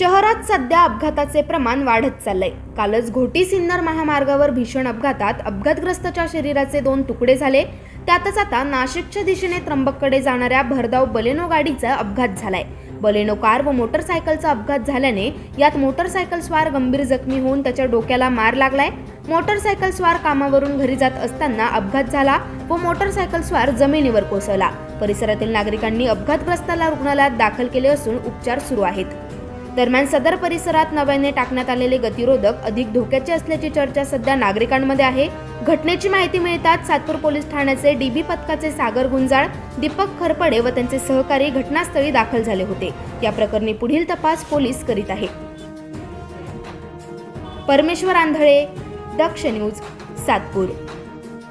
शहरात सध्या अपघाताचे प्रमाण वाढत चाललंय. कालच घोटी सिन्नर महामार्गावर भीषण अपघातात अपघातग्रस्ताच्या शरीराचे दोन तुकडे झाले. त्यातच आता नाशिकच्या दिशेने त्र्यंबककडे जाणाऱ्या भरधाव बलेनो गाडीचा अपघात झालाय. बलेनो कार व मोटरसायकलचा अपघात झाल्याने यात मोटरसायकल स्वार गंभीर जखमी होऊन त्याच्या डोक्याला मार लागलाय. मोटरसायकल स्वार कामावरून घरी जात असताना अपघात झाला व मोटरसायकल स्वार जमिनीवर कोसळला. परिसरातील नागरिकांनी अपघातग्रस्ताला रुग्णालयात दाखल केले असून उपचार सुरू आहेत. दरम्यान सदर परिसरात नव्याने टाकण्यात आलेले गतिरोधक अधिक धोक्याचे असल्याची चर्चा सध्या नागरिकांमध्ये आहे. घटनेची माहिती मिळताच सातपूर पोलीस ठाण्याचे डीबी पथकाचे सागर गुंजाळ दीपक खरपडे व त्यांचे सहकारी घटनास्थळी दाखल झाले होते. या प्रकरणी पुढील तपास पोलीस करीत आहे परमेश्वर आंधळे दक्ष न्यूज सातपूर.